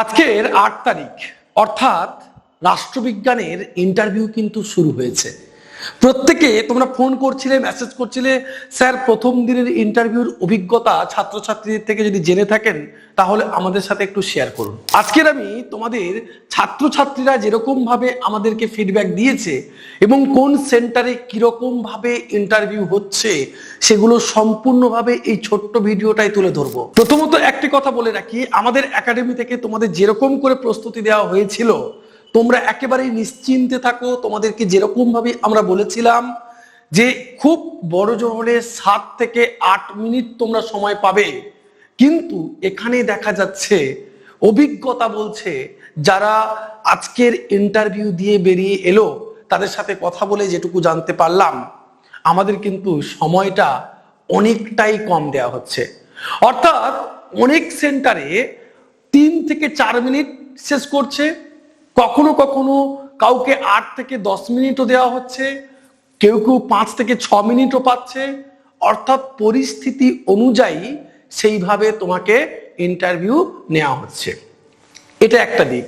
আজকের আট তারিখ অর্থাৎ রাষ্ট্রবিজ্ঞানের ইন্টারভিউ কিন্তু শুরু হয়েছে। প্রত্যেকে তোমরা ফোন করছিলে মেসেজ করছিলে, স্যার প্রথম দিনের ইন্টারভিউর অভিজ্ঞতা ছাত্রছাত্রীদের থেকে যদি জেনে থাকেন, তাহলে আমাদের সাথে একটু শেয়ার করুন। আজকের আমি তোমাদের ছাত্রছাত্রীরা যেরকম ভাবে আমাদেরকে ফিডব্যাক দিয়েছে এবং কোন সেন্টারে কীরকম ভাবে ইন্টারভিউ হচ্ছে, সেগুলো সম্পূর্ণভাবে এই ছোট্ট ভিডিওটাই তুলে ধরবো। প্রথমত একটি কথা বলে রাখি, আমাদের একাডেমি থেকে তোমাদের যেরকম করে প্রস্তুতি দেওয়া হয়েছিল তোমরা একেবারেই নিশ্চিন্তে থাকো। তোমাদেরকে যেরকম ভাবে আমরা বলেছিলাম যে খুব বড় জোর হলে সাত থেকে আট মিনিট তোমরা সময় পাবে। কিন্তু এখানে দেখা যাচ্ছে, অভিজ্ঞতা বলছে, যারা আজকের ইন্টারভিউ দিয়ে বেরিয়ে এলো, তাদের সাথে কথা বলে যেটুকু জানতে পারলাম, আমাদের কিন্তু সময়টা অনেকটাই কম দেওয়া হচ্ছে। অর্থাৎ অনেক সেন্টারে তিন থেকে চার মিনিট শেষ করছে কখনো কখনো কাউকে আট থেকে দশ মিনিটও দেওয়া হচ্ছে, কেউ কেউ পাঁচ থেকে ছ মিনিটও পাচ্ছে। অর্থাৎ পরিস্থিতি অনুযায়ী সেইভাবে তোমাকে ইন্টারভিউ নেওয়া হচ্ছে। এটা একটা দিক।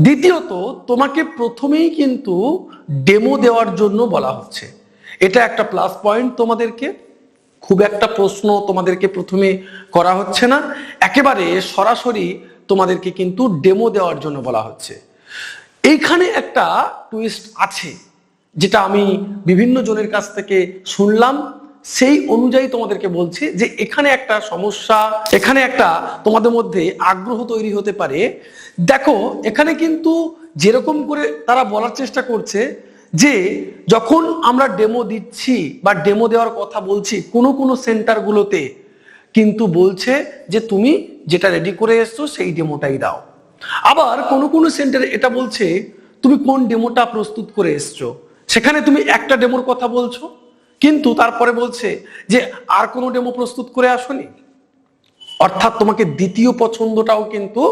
দ্বিতীয়ত, তোমাকে প্রথমেই কিন্তু ডেমো দেওয়ার জন্য বলা হচ্ছে। এটা একটা প্লাস পয়েন্ট তোমাদেরকে। খুব একটা প্রশ্ন তোমাদেরকে প্রথমে করা হচ্ছে না। একেবারে সরাসরি তোমাদেরকে কিন্তু ডেমো দেওয়ার জন্য বলা হচ্ছে। এইখানে একটা টুইস্ট আছে, যেটা আমি বিভিন্ন জনের কাছ থেকে শুনলাম। সেই অনুযায়ী তোমাদেরকে বলছি যে এখানে একটা সমস্যা, এখানে একটা তোমাদের মধ্যে আগ্রহ তৈরি হতে পারে। দেখো, এখানে কিন্তু যেরকম করে তারা বলার চেষ্টা করছে যে যখন আমরা ডেমো দিচ্ছি বা ডেমো দেওয়ার কথা বলছি, কোনো কোনো সেন্টারগুলোতে কিন্তু বলছে যে তুমি যেটা রেডি করে এসছো, সেই ডেমোটাই দাও। আবার কোনো কোনো সেন্টারে এটা বলছে, তুমি কোন ডেমোটা প্রস্তুত করে এসছো? সেখানে তুমি একটা ডেমোর কথা বলছো, কিন্তু তারপরে বলছে যে, আর কোনো ডেমো প্রস্তুত করে আসনি? অর্থাৎ তোমাকে দ্বিতীয় পছন্দটাও কিন্তু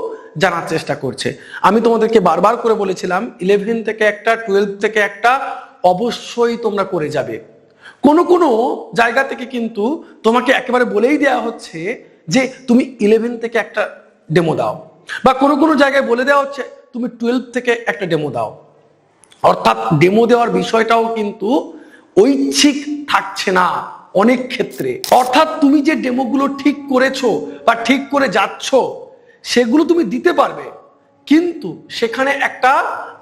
জানার চেষ্টা করছে। আমি তোমাদেরকে বারবার করে বলেছিলাম ইলেভেন থেকে একটা টুয়েলভ থেকে একটা অবশ্যই তোমরা করে যাবে। কোনো কোনো জায়গা থেকে কিন্তু তোমাকে একেবারে বলেই দেওয়া হচ্ছে যে, তুমি ইলেভেন থেকে একটা ডেমো দাও। বা কোনো কোনো জায়গায় বলে দেওয়া হচ্ছে, তুমি টুয়েলভ থেকে একটা ডেমো দাও। অর্থাৎ ডেমো দেওয়ার বিষয়টাও কিন্তু ঐচ্ছিক থাকছে না অনেক ক্ষেত্রে। অর্থাৎ তুমি যে ডেমোগুলো ঠিক করেছ বা ঠিক করে যাচ্ছ, সেগুলো তুমি দিতে পারবে। কিন্তু সেখানে একটা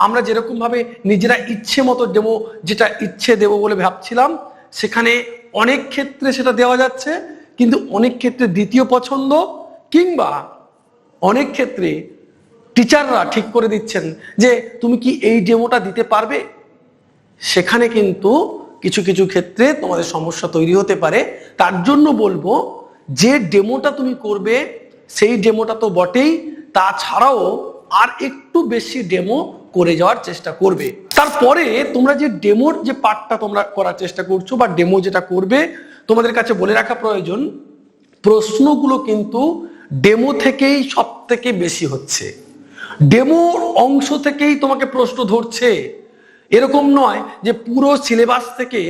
আমরা যেরকম ভাবে নিজেরা ইচ্ছে মতো ডেমো যেটা ইচ্ছে দেবো বলে ভাবছিলাম, সেখানে অনেক ক্ষেত্রে সেটা দেওয়া যাচ্ছে, কিন্তু অনেক ক্ষেত্রে দ্বিতীয় পছন্দ কিংবা অনেক ক্ষেত্রে টিচাররা ঠিক করে দিচ্ছেন যে, তুমি কি এই ডেমোটা দিতে পারবে? সেখানে কিন্তু কিছু কিছু ক্ষেত্রে তোমাদের সমস্যা তৈরি হতে পারে। তার জন্য বলব, যে ডেমোটা তুমি করবে, সেই ডেমোটা তো বটেই। তাছাড়াও আর একটু বেশি ডেমো করে যাওয়ার চেষ্টা করবে। তারপরে তোমরা যে ডেমোর যে পার্টটা তোমরা করার চেষ্টা করছ বা ডেমো যেটা করবে, তোমাদের কাছে বলে রাখা প্রয়োজন, প্রশ্নগুলো কিন্তু ডেমো থেকেই সব থেকে বেশি হচ্ছে। ডেমোর অংশ থেকেই তোমাকে প্রশ্ন ধরছে। এরকম নয় যে পুরো সিলেবাস থেকে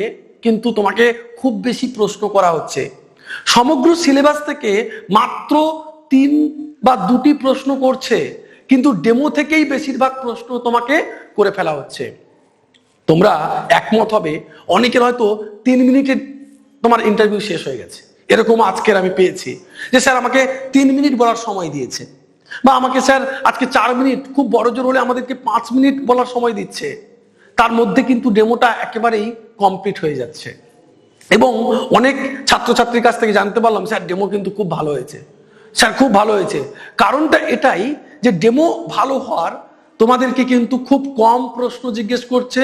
কিন্তু তোমাকে খুব বেশি প্রশ্ন করা হচ্ছে। সমগ্র সিলেবাস থেকে মাত্র তিন বা দুটি প্রশ্ন করছে, কিন্তু ডেমো থেকেই বেশিরভাগ প্রশ্ন তোমাকে করে ফেলা হচ্ছে। তোমরা একমত হবে, অনেকের হয়তো তিন মিনিটে তোমার ইন্টারভিউ শেষ হয়ে গেছে। এরকম আজকের আমি পেয়েছি যে স্যার আমাকে তিন মিনিট বলার সময় দিয়েছে। বা আমাকে স্যার আজকে চার মিনিট, খুব বড় জোর হলে আমাদেরকে পাঁচ মিনিট বলার সময় দিচ্ছে। তার মধ্যে কিন্তু ডেমোটা একেবারেই কমপ্লিট হয়ে যাচ্ছে। এবং অনেক ছাত্রছাত্রীর কাছ থেকে জানতে পারলাম, স্যার ডেমো কিন্তু খুব ভালো হয়েছে। স্যার খুব ভালো হয়েছে। কারণটা এটাই যে ডেমো ভালো হওয়ার তোমাদেরকে কিন্তু খুব কম প্রশ্ন জিজ্ঞেস করছে,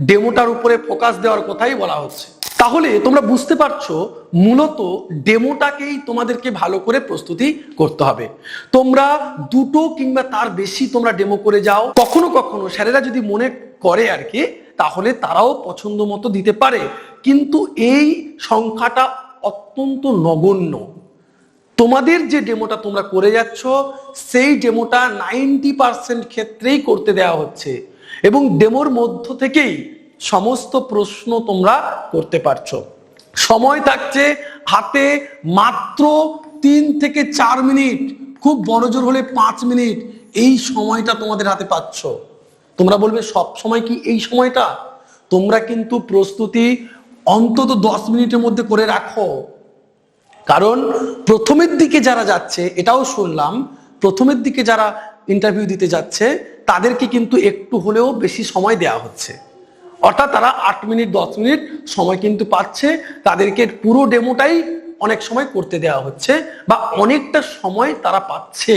ডেমোটার উপরে ফোকাস দেওয়ার কথাই বলা হচ্ছে। তাহলে তোমরা বুঝতে পারছ, মূলত ডেমোটাকেই তোমাদেরকে ভালো করে প্রস্তুতি করতে হবে। তোমরা দুটো কিংবা তার বেশি তোমরা ডেমো করে যাও। কখনো কখনো স্যারেরা যদি মনে করে আর কি, তাহলে তারাও পছন্দ মতো দিতে পারে। কিন্তু এই সংখ্যাটা অত্যন্ত নগণ্য। তোমাদের যে ডেমোটা তোমরা করে যাচ্ছ, সেই ডেমোটা নাইনটি পার্সেন্ট ক্ষেত্রেই করতে দেওয়া হচ্ছে। এবং ডেমোর মধ্য থেকেই সমস্ত প্রশ্ন তোমরা করতে পারছ। সময় থাকছে হাতে মাত্র তিন থেকে চার মিনিট, খুব বড় জোর হলে পাঁচ মিনিট। এই সময়টা তোমাদের হাতে পাচ্ছ। তোমরা বলবে, সব সময় কি এই সময়টা? তোমরা কিন্তু প্রস্তুতি অন্তত দশ মিনিটের মধ্যে করে রাখো। কারণ প্রথমের দিকে যারা যাচ্ছে, এটাও শুনলাম, প্রথমের দিকে যারা ইন্টারভিউ দিতে যাচ্ছে, তাদেরকে কিন্তু একটু হলেও বেশি সময় দেওয়া হচ্ছে। অর্থাৎ তারা আট মিনিট, দশ মিনিট সময় কিন্তু পাচ্ছে। তাদেরকে পুরো ডেমোটাই অনেক সময় করতে দেওয়া হচ্ছে বা অনেকটা সময় তারা পাচ্ছে,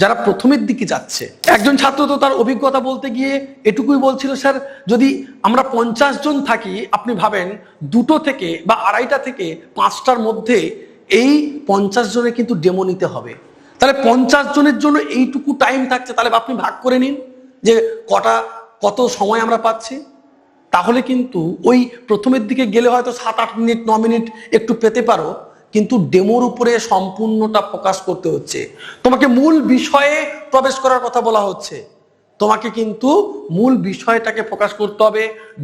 যারা প্রথমের দিকে যাচ্ছে। একজন ছাত্র তো তার অভিজ্ঞতা বলতে গিয়ে এটুকুই বলছিল, স্যার, যদি আমরা পঞ্চাশ জন থাকি, আপনি ভাবেন দুটো থেকে বা আড়াইটা থেকে পাঁচটার মধ্যে এই পঞ্চাশ জনের কিন্তু ডেমো নিতে হবে। তাহলে পঞ্চাশ জনের জন্য এইটুকু টাইম থাকছে, তাহলে আপনি ভাগ করে নিন যে কটা, কত সময় আমরা পাচ্ছি। তাহলে কিন্তু ওই প্রথমের দিকে গেলে হয়তো সাত আট মিনিট, ন মিনিট একটু পেতে পারো, কিন্তু ডেমোর উপরে সম্পূর্ণটা প্রকাশ করতে হচ্ছে। তোমাকে মূল বিষয়ে প্রবেশ করার কথা বলা হচ্ছে। তোমাকে কিন্তু মূল বিষয়টাকে প্রকাশ করতে হবে,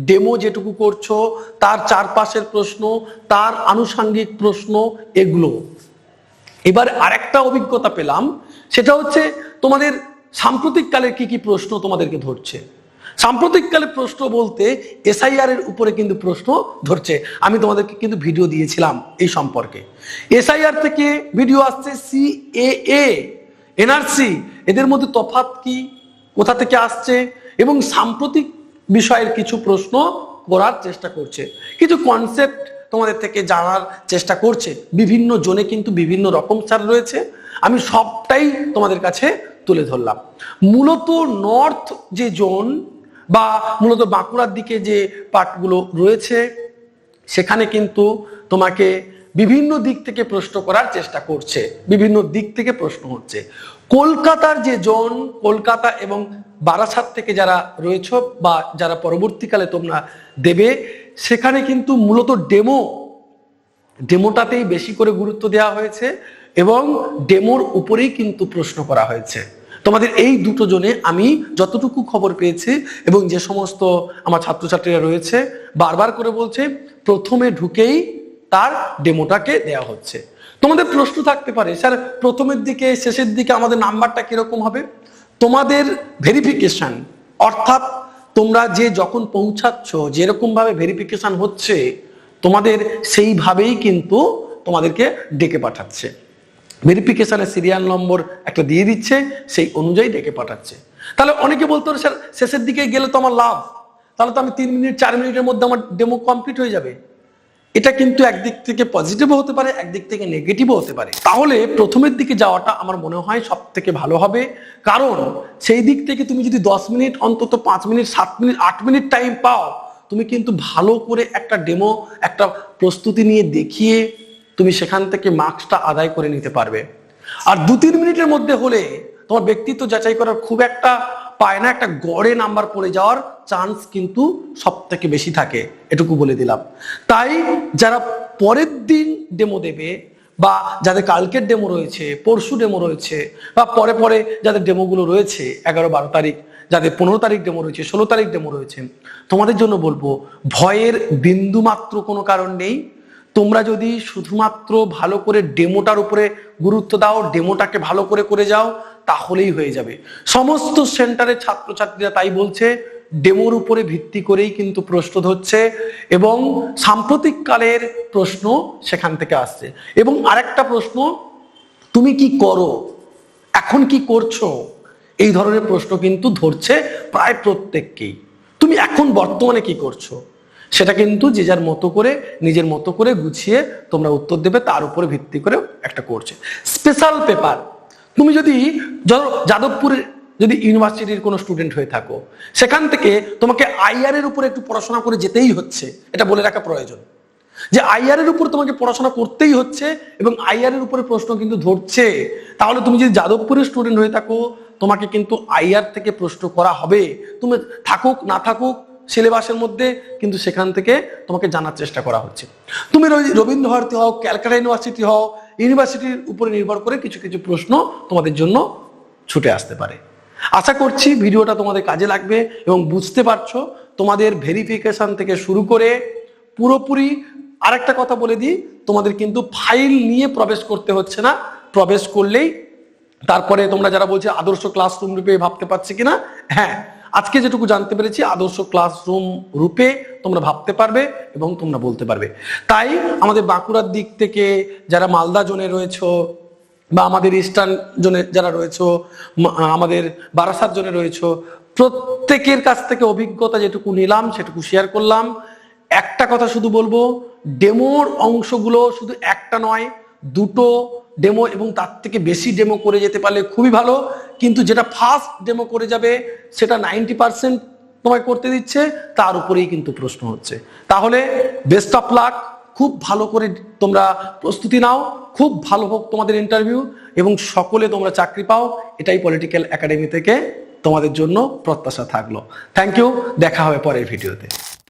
ডেমো যেটুকু করছ, তার চারপাশের প্রশ্ন, তার আনুষাঙ্গিক প্রশ্ন এগুলো। এবার আরেকটা অভিজ্ঞতা পেলাম, সেটা হচ্ছে তোমাদের সাম্প্রতিককালের কি কি প্রশ্ন তোমাদেরকে ধরছে। সাম্প্রতিককালের প্রশ্ন বলতে এসআইআর এর উপরে কিন্তু প্রশ্ন ধরছে। আমি তোমাদেরকে কিন্তু ভিডিও দিয়েছিলাম এই সম্পর্কে। এসআইআর থেকে ভিডিও আসছে সিএএ এনআরসি এদের মধ্যে তফাৎ কি? কোথা থেকে আসছে? এবং সাম্প্রতিক বিষয়ের কিছু প্রশ্ন করার চেষ্টা করছে। কিছু কনসেপ্ট তোমাদের থেকে জানার চেষ্টা করছে। বিভিন্ন জোনে কিন্তু বিভিন্ন রকম স্যার রয়েছে। আমি সবটাই তোমাদের কাছে তুলে ধরলাম। মূলত নর্থ যে জোন বা মূলত বাঁকুড়ার দিকে যে পার্টগুলো রয়েছে, সেখানে কিন্তু তোমাকে বিভিন্ন দিক থেকে প্রশ্ন করার চেষ্টা করছে, বিভিন্ন দিক থেকে প্রশ্ন হচ্ছে। কলকাতার যে জন, কলকাতা এবং বারাসাত থেকে যারা রয়েছ বা যারা পরবর্তীকালে তোমরা দেবে, সেখানে কিন্তু মূলত ডেমো, ডেমোটাতেই বেশি করে গুরুত্ব দেওয়া হয়েছে এবং ডেমোর উপরেই কিন্তু প্রশ্ন করা হয়েছে। তোমাদের এই দুটো জনে আমি যতটুকু খবর পেয়েছি এবং যে সমস্ত আমার ছাত্রছাত্রীরা রয়েছে, বারবার করে বলছে, প্রথমে ঢুকেই তার ডেমোটাকে দেওয়া হচ্ছে। তোমাদের প্রশ্ন থাকতে পারে, স্যার, প্রথমের দিকে, শেষের দিকে আমাদের নাম্বারটা কীরকম হবে? তোমাদের ভেরিফিকেশন অর্থাৎ তোমরা যে যখন পৌঁছাচ্ছ যেরকম ভাবে ভেরিফিকেশন হচ্ছে, তোমাদের সেইভাবেই কিন্তু তোমাদেরকে ডেকে পাঠাচ্ছে। ভেরিফিকেশনের সিরিয়াল নম্বর একটা দিয়ে দিচ্ছে, সেই অনুযায়ী ডেকে পাঠাচ্ছে। তাহলে অনেকে বলতো স্যার, শেষের দিকে গেলে তো আমার লাভ। তাহলে তো আমি তিন মিনিট, চার মিনিটের মধ্যে আমার ডেমো কমপ্লিট হয়ে যাবে। এটা কিন্তু একদিক থেকে পজিটিভও হতে পারে, একদিক থেকে নেগেটিভও হতে পারে। তাহলে প্রথমের দিকে যাওয়াটা আমার মনে হয় সব থেকে ভালো হবে। কারণ সেই দিক থেকে তুমি যদি দশ মিনিট, অন্তত পাঁচ মিনিট, সাত মিনিট, আট মিনিট টাইম পাও, তুমি কিন্তু ভালো করে একটা ডেমো একটা প্রস্তুতি নিয়ে দেখিয়ে তুমি সেখান থেকে মার্কসটা আদায় করে নিতে পারবে। আর দু তিন মিনিটের মধ্যে হলে তোমার ব্যক্তিত্ব যাচাই করার খুব একটা পায় না, একটা গড়ে নাম্বার পড়ে যাওয়ার চান্স কিন্তু সব থেকে বেশি থাকে, এটুকু বলে দিলাম। তাই যারা পরের দিন ডেমো দেবে বা যাদের কালকের ডেমো রয়েছে, পরশু ডেমো রয়েছে, বা পরে পরে যাদের ডেমোগুলো রয়েছে, এগারো বারো তারিখ, যাদের পনেরো তারিখ ডেমো রয়েছে, ষোলো তারিখ ডেমো রয়েছে, তোমাদের জন্য বলব, ভয়ের বিন্দুমাত্র কোনো কারণ নেই। তোমরা যদি শুধুমাত্র ভালো করে ডেমোটার উপরে গুরুত্ব দাও, ডেমোটাকে ভালো করে করে যাও, তাহলেই হয়ে যাবে। সমস্ত সেন্টারের ছাত্রছাত্রীরা তাই বলছে, ডেমোর উপরে ভিত্তি করেই কিন্তু প্রশ্ন ধরছে এবং সাম্প্রতিক কালের প্রশ্ন সেখান থেকে আসছে। এবং আরেকটা প্রশ্ন, তুমি কি করো? এখন কি করছ? এই ধরনের প্রশ্ন কিন্তু ধরছে প্রায় প্রত্যেককেই। তুমি এখন বর্তমানে কি করছ? সেটা কিন্তু যে যার মতো করে, নিজের মতো করে গুছিয়ে তোমরা উত্তর দেবে, তার উপরে ভিত্তি করে একটা করছে স্পেশাল পেপার তুমি যদি যাদবপুরের যদি ইউনিভার্সিটির কোনো স্টুডেন্ট হয়ে থাকো, সেখান থেকে তোমাকে আইআর এর উপরে একটু পড়াশোনা করে যেতেই হচ্ছে, এটা বলে রাখা প্রয়োজন। যে আইআর এর উপর তোমাকে পড়াশোনা করতেই হচ্ছে এবং আইআর এর উপরে প্রশ্ন কিন্তু ধরছে, তাহলে তুমি যদি যাদবপুরের স্টুডেন্ট হয়ে থাকো, তোমাকে কিন্তু আইআর থেকে প্রশ্ন করা হবে। তুমি থাকুক, না থাকুক সিলেবাসের মধ্যে, কিন্তু সেখান থেকে তোমাকে জানার চেষ্টা করা হচ্ছে। তুমি রবি- রবীন্দ্র ভারতী হও, ক্যালকাটা ইউনিভার্সিটি হও, ইউনিভার্সিটির উপরে নির্ভর করে কিছু কিছু প্রশ্ন তোমাদের জন্য ছুটে আসতে পারে। আশা করছি ভিডিওটা তোমাদের কাজে লাগবে এবং বুঝতে পারছ, তোমাদের ভেরিফিকেশন থেকে শুরু করে পুরোপুরি আরেকটা কথা বলে দিই, তোমাদের কিন্তু ফাইল নিয়ে প্রবেশ করতে হচ্ছে না। প্রবেশ করলেই তারপরে তোমরা যারা বলছে আদর্শ ক্লাসরুম রূপে ভাবতে পারছে কিনা হ্যাঁ আজকে যেটুকু জানতে পেরেছি, আদর্শ ক্লাসরুম রূপে তোমরা ভাবতে পারবে এবং তোমরা বলতে পারবে। তাই আমাদের বাঁকুড়ার দিক থেকে যারা মালদা জোনে রয়েছো বা আমাদের ইস্টার্ন জোনে যারা রয়েছো আমাদের বারাসাত জোনে রয়েছো, প্রত্যেকের কাছ থেকে অভিজ্ঞতা যেটুকু নিলাম, সেটুকু শেয়ার করলাম। একটা কথা শুধু বলব ডেমোর অংশগুলো শুধু একটা নয়, দুটো ডেমো এবং তার থেকে বেশি ডেমো করে যেতে পারলে খুবই ভালো। কিন্তু যেটা ফার্স্ট ডেমো করে যাবে, সেটা নাইনটি পার্সেন্ট তোমায় করতে দিচ্ছে, তার উপরেই কিন্তু প্রশ্ন হচ্ছে। তাহলে বেস্ট অফ লাক খুব ভালো করে তোমরা প্রস্তুতি নাও, খুব ভালো হোক তোমাদের ইন্টারভিউ এবং সকলে তোমরা চাকরি পাও, এটাই পলিটিক্যাল একাডেমি থেকে তোমাদের জন্য প্রত্যাশা থাকল। থ্যাংক ইউ দেখা হবে পরের ভিডিওতে